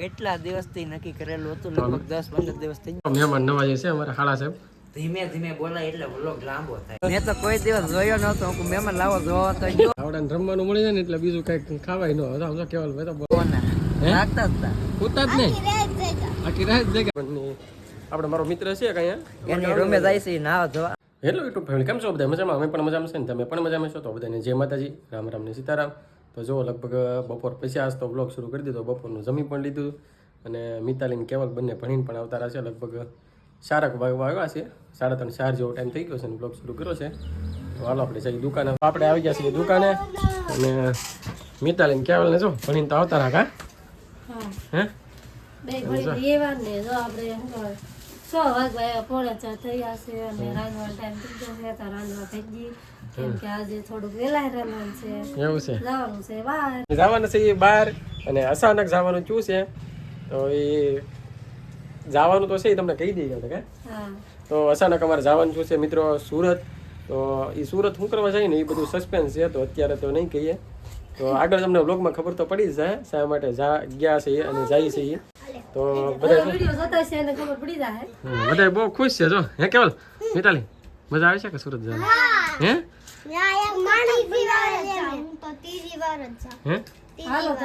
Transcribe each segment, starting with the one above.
કેટલા દિવસથી નક્કી કરેલું હતું? લગભગ દસ પંદર દિવસ થઈ ગયા. મહેમાન નવા છે અમારા ખાડા સાહેબ. ધીમે ધીમે બોલાય એટલે વ્લોગ લાંબો થાય. મેં તો કોઈ દિવસ જોયો નહોતો. હું મહેમાન લાવો જોવા તો જો આવડાને રમવાનું મળી જાય ને એટલે બીજું કઈ ખાવાય ન હોય. સમજો કેવલ ભાઈ તો બહુ રાખતા હતા જ ઉતા જ નહીં. આખી રાત જગ્યા પણ આપણે મારો મિત્ર છે કઈ એની રૂમે જાય છે નાવા જોવા. હેલો યુટ્યુબ ફેમિલી કેમ છો બધા? મજામાં? અમે પણ મજામાં છે ને તમે પણ મજામાં છો? તો બધાને જય માતાજી. રામ રામ ને સીતારામ. તો જો લગભગ બપોર પછી આજ તો બ્લોગ શરૂ કરી દીધો. બપોરનું જમી પણ લીધું અને મિતાલીન કેવલ બંને ભણીને પણ આવતા છે. લગભગ ચારક વાગવા આવ્યા છે. સાડા ત્રણ ચાર જેવો ટાઈમ થઈ ગયો છે અને બ્લોગ શરૂ કર્યો છે. તો હાલો આપણે જઈએ દુકાને. આપણે આવી ગયા છીએ દુકાને અને મિતાલીન કેવલને જો ભણીને તો આવતા રાખા હે. બે ઘડી લેવા ને જો આપણે શું કહેવાય સો વાગ્યા પોણા ચાર થયા અને રાંધવા ટાઈમ થઈ જશે છે. રાંધવા થઈ ગઈ. કેમ કે આજે થોડુંક વહેલા રાંધવાનું છે. એવું છે. જવાનું છે બહાર. જવાનું છે એ બહાર અને અચાનક જવાનું શું છે. તો એ જવાનું તો છે એ તમને કહી દઈએ કે. તો અચાનક અમારે જવાનું શું છે મિત્રો સુરત. તો એ સુરત શું કરવા જાય ને એ બધું સસ્પેન્સ છે તો અત્યારે તો નહીં કહીએ. તો આગળ તમને બ્લોગમાં ખબર તો પડી જ જાય શા માટે જા ગયા છે અને જાય છે એ તો બધા વીડિયો જોતા છે એને ખબર પડી જાય. હમ, બધા બહુ ખુશ છે જો. હે કેવલ? મિતાલી મજા આવે છે કે સુરત જવાનું? હે? હાલો તો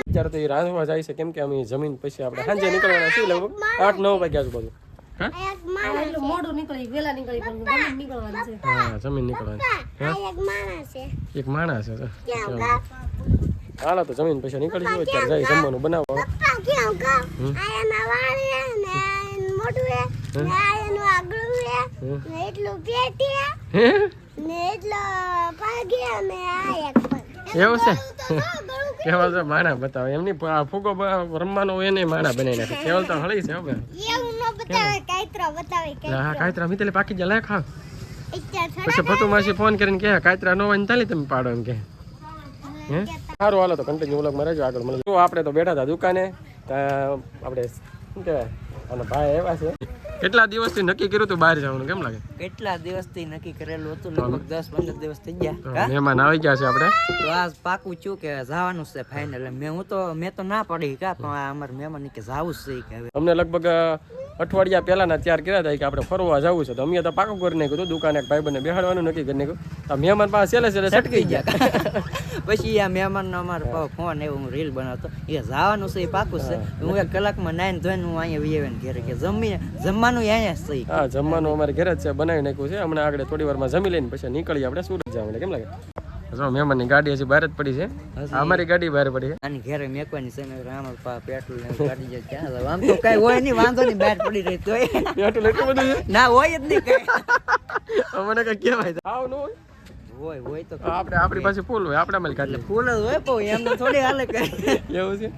અત્યારે તો એ જાય છે કેમ કે અમે જમીન પછી આપણે સાંજે નીકળવાના છીએ લગભગ. આઠ નવ વાગ્યા આજુબાજુ. હા? આ એટલું મોડું નીકળી વહેલા નીકળી પણ જમવાનું નીકળવાનું હા. હા? એવું છે? કેવલ તો માણા બતાવે. એમની ફૂગો રમવાનો હોય એને માણા બનાવી નાખે. કેવલ તો હળી છે હવે લે, હા કાયતરા. મિતેલી પાકી જાય લે ખાવ. પછી ફતુ માસી ફોન કરીને કહે કાયતરા નો હોય ને તાલી તમે પાડો એમ કે હે? સારું હાલો તો કન્ટિન્યુ વ્લોગમાં રહેજો આગળ મળે જો આપણે તો બેઠા હતા દુકાને આપણે શું કહેવાય? અને ભાઈ એવા છે. કેટલા દિવસથી નક્કી કર્યું હતું બહાર જવાનું? કેમ લાગે? કેટલા દિવસથી નક્કી કરેલું હતું? લગભગ દસ પંદર દિવસ થઈ ગયા. મહેમાન આવી ગયા છે આપણે? તો આજ પાકું છું કે જવાનું છે ફાઇનલ મેં હું તો મેં તો ના પડી કા પણ આ અમારા મહેમાન કે જાવું છે કે હવે. અમને લગભગ અઠવાડિયા પહેલાના ત્યાર કર્યા હતા કે આપણે ફરવા જવું છે. તો અમે તો પાકું કરી નાખ્યું હતું દુકાને એક બને બેહાડવાનું નક્કી કરી નાખ્યું. તો મહેમાન પાસે છેલ્લે છેલ્લે સટકી ગયા. પછી આ મહેમાનનો અમારો ફોન એવો હું રીલ બનાવતો. એ જવાનું છે એ પાકું છે. હું. એક કલાકમાં નાઈન ધોઈને હું અહીંયા વિયેન ઘરે કે જમી જમવાનું અહીંયા જ થઈ હા જમવાનું અમારે ઘરે જ છે બનાવી નાખ્યું છે. હમણાં આગળ થોડી વારમાં જમી લઈને પછી નીકળીએ આપણે સુરત જવા માટે. કેમ લાગે? જો મહેમાનની ગાડી હજી બહાર જ પડી છે. અમારી ગાડી બહાર પડી છે. આની ઘેરે મેકવાની છે પા પેટ્રોલ ને એવું જાય ક્યાં આમ તો કઈ હોય નહીં વાંધો નહીં બહાર પડી રહી તોય. પેટ્રોલ એટલું બધું ના હોય જ નહીં કઈ. અમને કઈ કહેવાય આવ ન હોય? હોય હોય તો આપણે આપણી પાસે ફૂલ હોય આપણે અમારી કાઢી ફૂલ જ હોય પણ એમને થોડી હાલે કઈ એવું છે?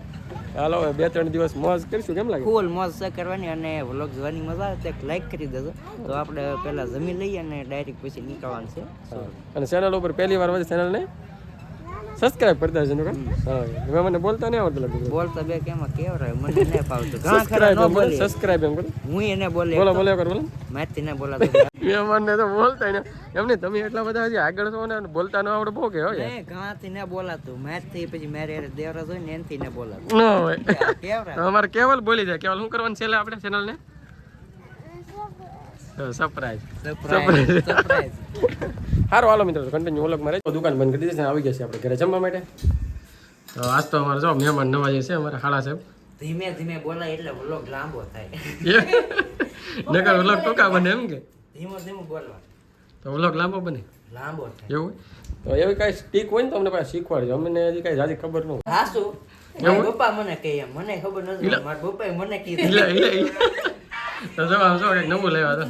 હાલો હવે બે ત્રણ દિવસ મોજ કરીશું કેમ લાગે? ફૂલ મોજ છે કરવાની અને વ્લોગ જોવાની મજા આવે તો લાઈક કરી દેજો. તો આપણે પહેલા જમી લઈએ અને ડાયરેક્ટ પછી નીકળવાનું છે. અને ચેનલ ઉપર પહેલી વાર ચેનલ ને? સબસ્ક્રાઇબ કરતા કે હા મેં મને બોલતા નહીં આવડતું લગભગ બોલતા બે કેમાં કેવરાય? મને નહીં પાવતું ઘણા ખરા નો બોલે સબસ્ક્રાઇબ એમ કરો હું એને બોલે બોલો બોલે કર બોલો. માથી ને બોલા બોલાતો મહેમાનને તો બોલતા ને એમને તમે એટલા બધા હજી આગળ છો ને બોલતા ન આવડે બહુ કે હોય નહીં ઘણાથી ને બોલાતું. મારથી પછી મારે દેવરાજ હોય ને એનથી ને બોલાતું. ન હોય. કેવરાય. અમારે કેવલ બોલી જાય. કેવલ શું કરવાનું છેલ્લે આપણે ચેનલ ને? સરપ્રાઈઝ સરપ્રાઈઝ સરપ્રાઈઝ સારું હાલો મિત્રો કન્ટિન્યુ ઓલગમાં રહેજો દુકાન બંધ કરી દીધી આવી ગયા છે આપણે ઘરે જમવા માટે. તો આજ તો અમારે જો મહેમાન નવા જે છે અમારા ખાડા સાહેબ. ધીમે ધીમે બોલાય એટલે વ્લોગ લાંબો થાય. નકર વ્લોગ ટોકા બને એમ કે? ધીમો ધીમો બોલવા તો વ્લોગ લાંબો બને? લાંબો થાય. એવું? તો એવી કાંઈ સ્ટીક હોય ને તો અમને પાછા શીખવાડજો. અમને હજી કાંઈ જાજી ખબર ન હાસુ પપ્પા મને કહે એમ. મને ખબર નથી મારા પપ્પાએ મને કીધું. એટલે એટલે તો જો આમ જો કંઈક નવું લેવા તો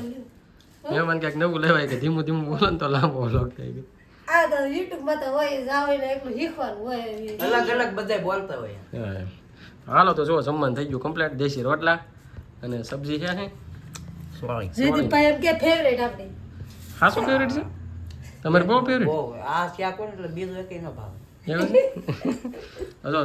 મહેમાન ક્યાંક નવું લેવાય કે ધીમું ધીમું બોલો ને તો લાંબો વ્લોગ થઈ ગયો આ તો યુટ્યુબ તો હોય જાવ એટલે એટલું શીખવાનું હોય. અલગ અલગ બધા બોલતા હોય. હાલો તો જો જમવાનું થઈ ગયું કમ્પ્લીટ દેશી રોટલા અને સબ્જી છે હે. સોરી એમ કે ફેવરેટ આપણી. હા શું ફેવરેટ છે? તમારે બહુ ફેવરેટ આ શાક હોય એટલે બીજું એકેય ન ભાવે.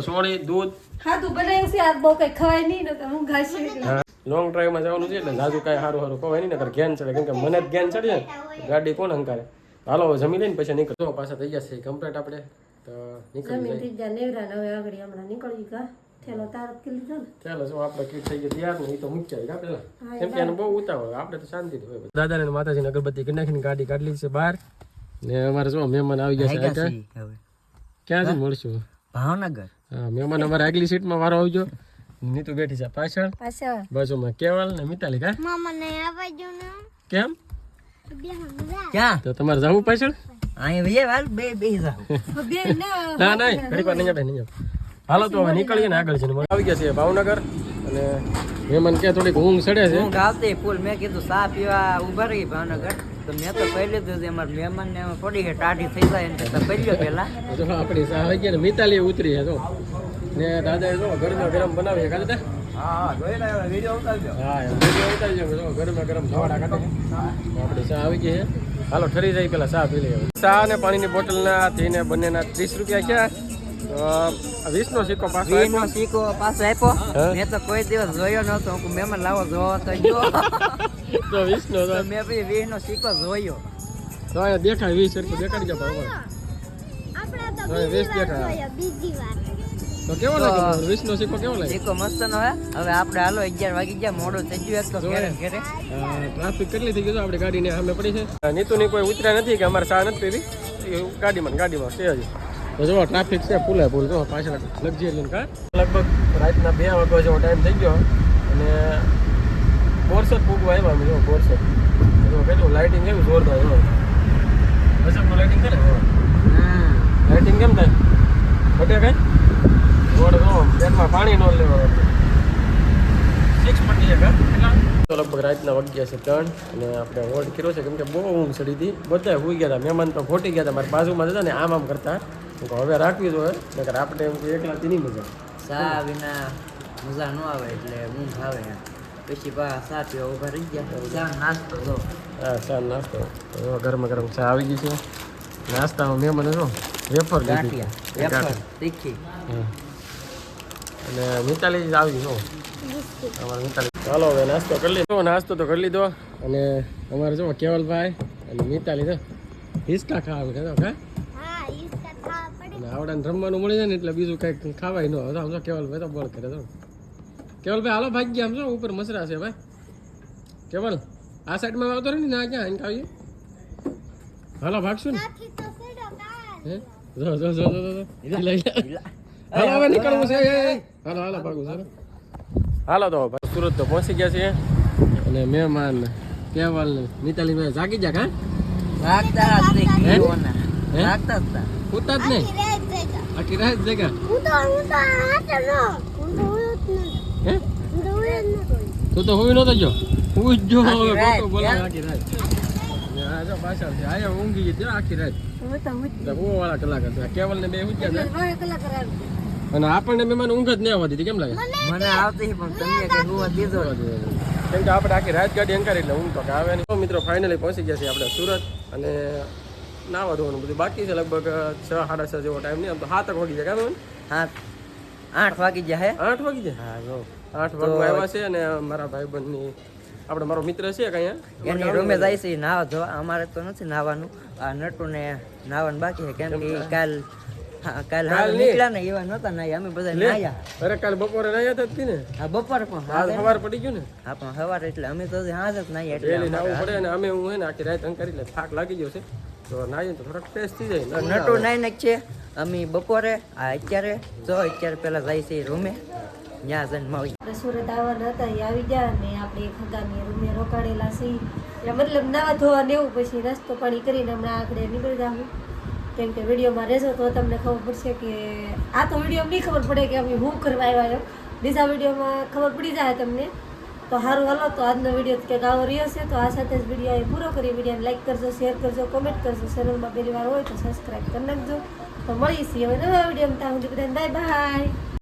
સોળી દૂધ. ખાધું બનાવ્યું છે આ બહુ કઈ ખવાય નહીં ને હું ઘાસી લોંગ ડ્રાઈવમાં જવાનું છે એટલે જાજુ કાંઈ સારું સારું કહો એની નગર ઘેન ચડે. કેમ કે મને જ ઘેન ચડે ને ગાડી કોણ હંકારે? હાલો જમી લઈને પછી નીકળ જો પાછા થઈ ગયા છે કમ્પ્લીટ આપણે. તો નીકળી જમીન થઈ ગયા નેવરા નવે આગળ હમણાં નીકળી કા ચાલો તાર કે લીધો ને. ચાલો શું આપણે કીટ થઈ ગઈ તૈયાર ને એ તો મૂકી જાય પેલા? કેમ કે એને બહુ ઉતાવળ હોય. આપણે તો શાંતિથી હોય દાદા ને માતાજીને અગરબત્તી કરી નાખીને ગાડી કાઢી લીધી છે બહાર. ને અમારે જો મહેમાન આવી ગયા છે ક્યાંથી મળશું? ભાવનગર. હા મહેમાન અમારે આગલી સીટમાં વારો આવજો. નીતુ બેઠી છે પાછળ. પાછળ. બાજુમાં કેવલ ને મિતાલી કા? કેમ? ક્યાં? તો તમારે જવું પાછળ? અહીં ભાઈ હાલ બે બે જાવ બે ના. ના ઘડી પર નહીં નહીં હાલો તો હવે નીકળીએ ને આગળ છે આવી ગયા છે ભાવનગર અને હેમન કે થોડીક ઊંઘ ચડે છે. ઊંઘ આવતી ફૂલ. મેં કીધું સા પીવા ઊભા રહી ભાવનગર. તો મેં તો પહેલે જ અમારા મહેમાન ને થોડી છે ટાઢી થઈ જાય એને તો પહેલ્યો પેલા આપણી સા આવી ગયા ને. મિતાલી ઉતરી છે જો. ને દાદા જો ગરમા ગરમ બનાવીએ કાલે હા વીડિયો ઉતારજો. જો ગરમા ગરમ ધવાડા કાઢે. ચા આવી ગઈ છે. હાલો ઠરી જાય પેલા ચા પી લઈએ. ચા ને પાણીની બોટલના થઈને બંનેના ત્રીસ રૂપિયા ક્યાં વીસનો સિક્કો પાછો આપ્યો. નો સિક્કો પાછો આપ્યો? મેં તો કોઈ દિવસ જોયો નતો હું મહેમાન લાવો જોવો તો ગયો તો તો મેં પછી વીર નો સિક્કો જોયો. તો દેખાય વીસ રૂપિયા. દેખાડી જાવ વીસ દેખાય. તો કેવો લાગે વીસનો સિક્કો કેવો લાગે સિક્કો મસ્ત નો હે. હવે આપણે હાલો વાગી ગયા મોડો થઈ ગયું એક તો ઘરે ઘરે. ટ્રાફિક કેટલી થઈ ગઈ છે? આપણી ગાડીને સામે પડી છે. નીતુની કોઈ ઉતર્યા નથી કે અમારે ચા નથી પીવી? ગાડીમાં ગાડીમાં છે હજી. તો જો ટ્રાફિક છે ફૂલે ફૂલ જો પાછળ લક્ઝરી કા લગભગ રાતના બે વાગ્યા જેવો ટાઈમ થઈ ગયો. અને બોરસદ પૂગવા આવ્યા અમે જો બોરસદ. જો કેટલું લાઇટિંગ કેવું જોરદાર જો. લાઇટિંગ કરે લાઇટિંગ કેમ થાય? ઘટે કઈ પાણી ન લેવા લગભગ રાતના વાગ્યા છે ત્રણ અને આપણે હોલ્ડ કર્યો છે. કેમ કે બહુ ઊંઘ ચડી હતી. બધા હોઈ ગયા હતા. મહેમાન તો ખોટી ગયા હતા. મારી બાજુમાં હતા ને આમ આમ કરતા. હવે રાખવી જોઈએ. નકર આપણે એમ કે એકલાથી નહીં મજા. ચા વિના મજા ન આવે એટલે ઊંઘ આવે પછી પા પીવા ઊભા રહી ગયા. ચા નાસ્તો હા ચા નાસ્તો. ગરમ ગરમ ચા આવી ગઈ છે. નાસ્તામાં મહેમાન જો વેફર વેફર તીખી. અને મિતાલી આવી જો અમારે મિતાલી. ચાલો હવે નાસ્તો કરી લીધો. નાસ્તો તો કરી લીધો. અને અમારે જો કેવલભાઈ અને મિતાલી તો હિસ્કા ખાવા કહેતો કા આવડાને રમવાનું મળી જાય ને એટલે બીજું કંઈક ખાવાય ન હવે સમજો કેવલભાઈ તો બોલ કરે તો કેવલભાઈ હાલો ભાઈ ગયા સમજો ઉપર મસરા છે ભાઈ. કેવલ આ સાઈડમાં આવતો રહે ને ના ક્યાં અહીં આવીએ હાલો ભાગશું ને. હે? જો જો જો જો જો હાલો હવે નીકળવું છે. હાલો હાલો ભાગો હાલો. તો ભાઈ સુરત તો પહોંચી ગયા છીએ. અને મહેમાન કેવલ ને મિતાલી ભાઈ જાગી જા કા? રાખતા જ તે કીઓના. રાખતા જ તા. ઉતા જ નહીં? આખી રાત જગા. હે તું તો હું નતો જો હું? જો હવે? આખી રાત આજો આ જો પાછળ છે. આયા ઊંઘી ગયો ત્યાં આખી રાત. હું તો હું તો બહુ વાળા કલાક હતા. કેવલ ને બે ઉઠ્યા જ કલાક અને આપણને મહેમાન ઊંઘ જ નહીં આવવા દીધી કેમ લાગે? મને આવતી પણ તમને કઈ હુવા દીધો કેમ કે આપણે આખી રાત ગાડી અંકારી એટલે ઊંઘ તો કે આવે નહીં. મિત્રો ફાઇનલી પહોંચી ગયા છીએ આપણે સુરત અને નાવા ધોવાનું બધું બાકી છે. લગભગ છ સાડા છ જેવો ટાઈમ નહીં આમ તો વાગી જાય કામ હા આઠ વાગી ગયા હે. આઠ વાગી જાય હા જો. આઠ વાગવા આવ્યા છે અને મારા ભાઈબંધની આપણે મારો મિત્ર છે કે અહીંયા. એની રૂમે જાય છે નાવા ધોવા. અમારે તો નથી નાવાનું. આ નટુ ને નાવાનું બાકી છે કેમ કે ઈ કાલ હા, હાલ નીકળ્યા ને એવા નતા નાયા અમે બધા નાયા. અરે કાલ બપોરે રહ્યા હતા જ ને? હા બપોર પણ હા સવાર પડી ગયું ને? હા પણ સવાર એટલે અમે તો હાજ જ નાયા એટલે નાવું પડે ને અમે હું હે ને આખી રાત અંકારી એટલે થાક લાગી ગયો છે. તો નાહીએ તો થોડોક ફ્રેશ થઈ જાય નટો નાઈ નાખ છે. અમે બપોરે આ અત્યારે જો અત્યારે પેલા જાય છે રૂમે. ત્યાં જઈને મળી સુરત આવવાના હતા એ આવી ગયા ને આપણે એક હગાની રૂમે રોકાડેલા છે એટલે મતલબ નાવા ધોવા ને એવું પછી રસ્તો પાણી કરીને હમણાં આગળ નીકળી જાઉં કેમ કે વિડીયોમાં રહેશો તો તમને ખબર પડશે કે આ તો વીડિયો નહીં ખબર પડે કે અમે હું કરવા આવ્યા એમ બીજા વિડીયોમાં ખબર પડી જાય તમને. તો સારું હાલો, તો આજનો વીડિયો કે ગાવો રહ્યો છે. તો આ સાથે જ વીડિયો પૂરો કરી. વિડીયોને લાઇક કરજો શેર કરજો કોમેન્ટ કરજો. ચેનલમાં પહેલી વાર હોય તો સબસ્ક્રાઈબ કરી નાખજો. તો મળીશું હવે નવા વિડીયોમાં. ત્યાં સુધી બધાને બાય બાય